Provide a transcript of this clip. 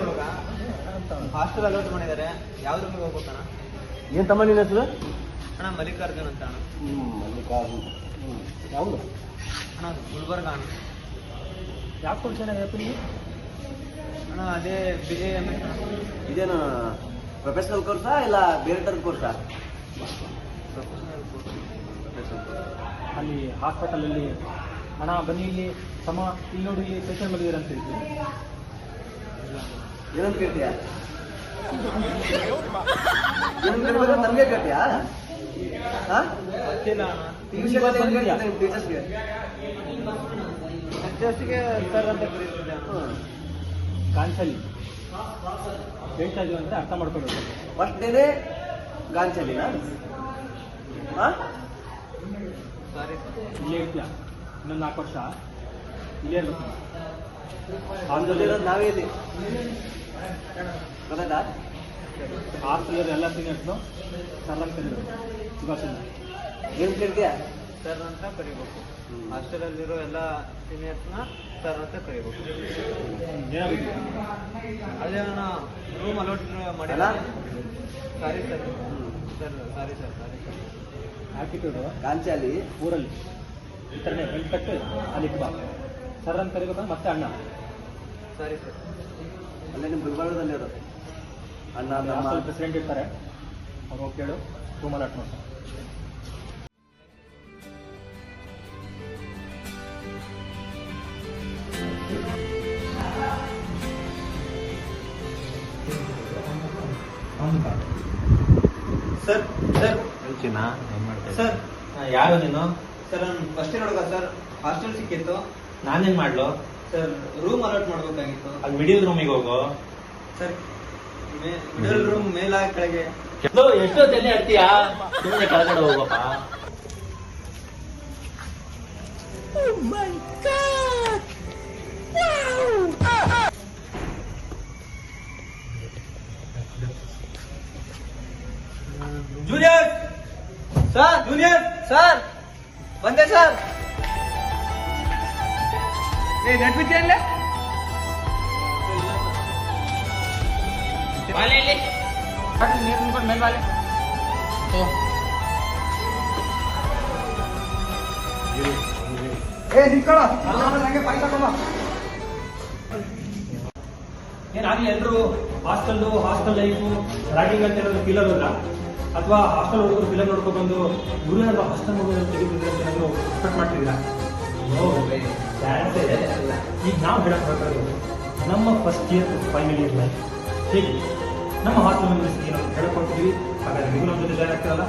ಹುಡುಗ ಹಾಸ್ಟೆಲ್ ಅಲೌಟ್ ಮಾಡಿದ್ದಾರೆ. ಯಾವ ರೂಮಿಗೆ ಹೋಗ್ಬೇಕಣ್ಣ? ಏನು ತಮ್ಮ ನಿನ್ನ ಹೆಸರು? ಅಣ್ಣ ಮಲ್ಲಿಕಾರ್ಜುನ್ ಅಂತ ಅಣ್ಣ. ಹ್ಞೂ ಮಲ್ಲಿಕಾರ್ಜುನ್. ಹ್ಞೂ ಯಾವುದು? ಅಣ್ಣ ಗುಲ್ಬರ್ಗ ಅಣ್ಣ. ಯಾವ ಕೋರ್ಸ್ ಅಣ್ಣ ಅದೇ ಬಿ ಎ ಎಂ ಎಸ್ ಇದೇನು ಪ್ರೊಫೆಷನಲ್ ಕೋರ್ಸಾ ಇಲ್ಲ ಬೇರೆ ಥರದ ಕೋರ್ಸಾ ಪ್ರೊಫೆಷನಲ್ ಅಲ್ಲಿ ಹಾಸ್ಪಿಟಲಲ್ಲಿ ಹಣ ಬನ್ನಿ ಇಲ್ಲಿ. ಸಮ ಇಲ್ಲಿ ನೋಡಿ ಇಲ್ಲಿ ಪೇಷಂಟ್ ಬಂದಿದ್ದಾರೆ ಅಂತ ಹೇಳ್ತೀವಿ ಏನಂತ ಕೇಳ್ತೀಯಾ? ಏನಂತ ಕೇಳ್ಬೇಕು ನಮಗೆ ಕೇಳ್ತೀಯಾ ಟೀಚರ್ಸ್ಗೆ ಟೆಸ್ಟ್ಗೆ ಸರ್ ಅಂತ ಕರೀತಿದ್ದೆ. ಗಾಂಚಲಿ ಹೇಳ್ತಾ ಇದೀವಿ ಅಂತ ಅರ್ಥ ಮಾಡ್ಕೊಳ್ಳಿ ಫಸ್ಟ್ ಡೇನೇ ಗಾಂಚಲಿನಾ ಹಾಂ ಇಲ್ಲೇ ಇರ್ತೀಯ? ಇನ್ನೊಂದು ನಾಲ್ಕು ವರ್ಷ. ಇಲ್ಲೇ ಇರ್ಬೇಕು. ನಾವೇ ಇಲ್ಲಿ. ಗೊತ್ತಾಯ್ತಾ? ಹಾಸ್ಟೆಲ್ ಎಲ್ಲ ಸೀನಿಯರ್ಸ್ನು ಸರ್ ಅಂತ ಕರೀಬೇಕು ಸುಭಾಷಿಂದ ಏನು ಕೇಳ್ತೀಯಾ? ಸರ್ ಅಂತ ಕರಿಬೇಕು. ಹಾಸ್ಟೆಲಲ್ಲಿರೋ ಎಲ್ಲ ಸೀನಿಯರ್ಸ್ನ ಸರ್ ಅಂತ ಕರಿಬೇಕು. ಏನಾಗುತ್ತೆ ಅದೇ ಅಣ್ಣ ರೂಮ್ ಅಲೌಟ್ ಮಾಡಿಲ್ಲ sorry sir sir sorry sir sorry sir attitude ಕಾಂಚಾಲಿ ಊರಲ್ಲಿ. ಈ ಥರನೇ ಬೆಲ್ಟ್ ಕಟ್ಟು ಅಲ್ಲಿ ಬಾ ಸರ್ ಅಂತ ಕರಿಬೇಕಂದ್ರೆ ಮತ್ತೆ ಅಣ್ಣ. Sorry sir. ಅಲ್ಲೇ ನಿಮ್ಮ ಗುಲ್ಬರ್ಗದಲ್ಲಿ ಇರೋದು. ಅಣ್ಣ ನಮ್ಮ ಪ್ರೆಸಿಡೆಂಟ್ ಇರ್ತಾರೆ. ಅವ್ರು ಹೋಗಿ ಕೇಳು. ರೂಮಲ್ಲಿ ಅಟ್ ಮಾಡ್ತಾರೆ ಸರ್ ಸರ್. ಸರ್. ಯಾರು ನೀನು? ಸರ್ ನಾನು ಫಸ್ಟ್ ಇಯರ್ ಹುಡುಗ ಸರ್. ಹಾಸ್ಟೆಲ್ ಸಿಕ್ಕಿತ್ತು. ನಾನೇನ್ ಮಾಡ್ಲು? ಸರ್ ರೂಮ್ ಅಲರ್ಟ್ ಮಾಡ್ಬೇಕಾಗಿತ್ತು. ಅಲ್ಲಿ ಮಿಡಿಲ್ ರೂಮಿಗೆ ಹೋಗೋ. ಸರ್. ಮಿಡಲ್ ರೂಮ್ ಮೇಲ ಕೆಳಗೆ. ಎಷ್ಟೋ ತಲೆ ಹತ್ತೀಯಾ ಸುಮ್ಮನೆ ಕೆಳಗಡೆ ಹೋಗಪ್ಪ. ಜೂನಿಯರ್ ಸರ್ ಜೂನಿಯರ್ ಸರ್ ಬಂದೆ ಸರ್ ಏ ನೆಟ್ ಬಿದ್ದೆ ನೀರು ತುಂಬ್ಕೊಂಡು ಮೇಲೆ ಬಾಲೆ. ಏ ನಿಂತ್ಕೊಳ್ಳ. ಪಾಯ್ ತಗೊಂಬ ಏನಾಗಲಿ ಎಲ್ಲರೂ ಹಾಸ್ಟೆಲ್ ಹಾಸ್ಟೆಲ್ ಲೈಫು ರ್ಯಾಗಿಂಗ್ ಅಂತ ಏನಾದ್ರು ಫೀಲರ್ ಅಲ್ಲ. ಅಥವಾ ಹಾಸ್ಟೆಲ್ ಹುಡುಗರು ಫಿಲಮ್ ನೋಡ್ಕೊಂಡು ಬಂದು ಗುರುನಾಗ ಹಾಸ್ಟೆಲ್ ಹುಡುಗರು ತೆಗಿತಿದ್ರೆ ಅಂತ ಏನಾದ್ರು ಎಕ್ಸ್ಪೆಕ್ಟ್ ಮಾಡ್ತಿದ್ದೀರಾ? ಈಗ ನಾವು ಹೇಳಕ್ ಬೇಕಾಗಿರೋದು ನಮ್ಮ first year final year life ಹೇಗೆ? ನಮ್ಮ ಹಾಸ್ಟೆಲ್ ಮೆಂಬರ್ಸ್ ಏನು ಹೇಳ್ಕೊಡ್ತೀವಿ. ಹಾಗಾದ್ರೆ ನೀವು ನಮ್ಮ ಜೊತೆ ಜಾಯ್ನ್ ಆಗ್ತಾರಲ್ಲ.